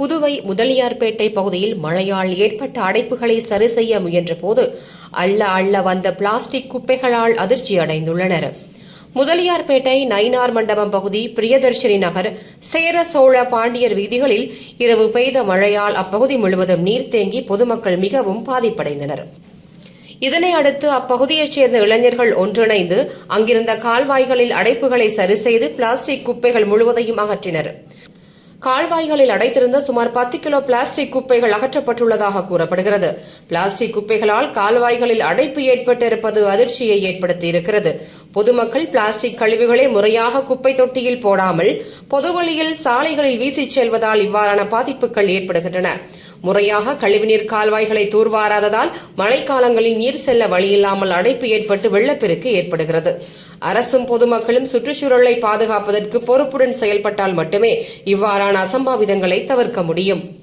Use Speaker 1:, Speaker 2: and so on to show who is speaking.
Speaker 1: புதுவை முதலியார்பேட்டை பகுதியில் மழையால் ஏற்பட்ட அடைப்புகளை சரி செய்ய முயன்றபோது அள்ள அள்ள வந்த பிளாஸ்டிக் குப்பைகளால் அதிர்ச்சி அடைந்துள்ளனர். முதலியார்பேட்டை நயினார் மண்டபம் பகுதி பிரியதர்ஷினி நகர் சேர சோழ பாண்டியர் வீதிகளில் இரவு பெய்த மழையால் அப்பகுதி முழுவதும் நீர் தேங்கி பொதுமக்கள் மிகவும் பாதிப்படைந்தனர். இதனை அடுத்து அப்பகுதியைச் சேர்ந்த இளைஞர்கள் ஒன்றிணைந்து அங்கிருந்த கால்வாய்களில் அடைப்புகளை சரி செய்து பிளாஸ்டிக் குப்பைகள் முழுவதையும் அகற்றினர். கால்வாய்களில் அடைத்திருந்த சுமார் பத்து கிலோ பிளாஸ்டிக் குப்பைகள் அகற்றப்பட்டுள்ளதாக கூறப்படுகிறது. பிளாஸ்டிக் குப்பைகளால் கால்வாய்களில் அடைப்பு ஏற்பட்டிருப்பது அதிர்ச்சியை ஏற்படுத்தியிருக்கிறது. பொதுமக்கள் பிளாஸ்டிக் கழிவுகளை முறையாக குப்பை தொட்டியில் போடாமல் பொதுவழியில் சாலைகளில் வீசிச் செல்வதால் இவ்வாறான பாதிப்புகள் ஏற்படுகின்றன. முறையாக கழிவுநீர் கால்வாய்களை தூர்வாராததால் மழைக்காலங்களில் நீர் செல்ல வழியில்லாமல் அடைப்பு ஏற்பட்டு வெள்ளப்பெருக்கு ஏற்படுகிறது. அரசும் பொதுமக்களும் சுற்றுச்சூழலை பாதுகாப்பதற்கு பொறுப்புடன் செயல்பட்டால் மட்டுமே இவ்வாறான அசம்பாவிதங்களை தவிர்க்க முடியும்.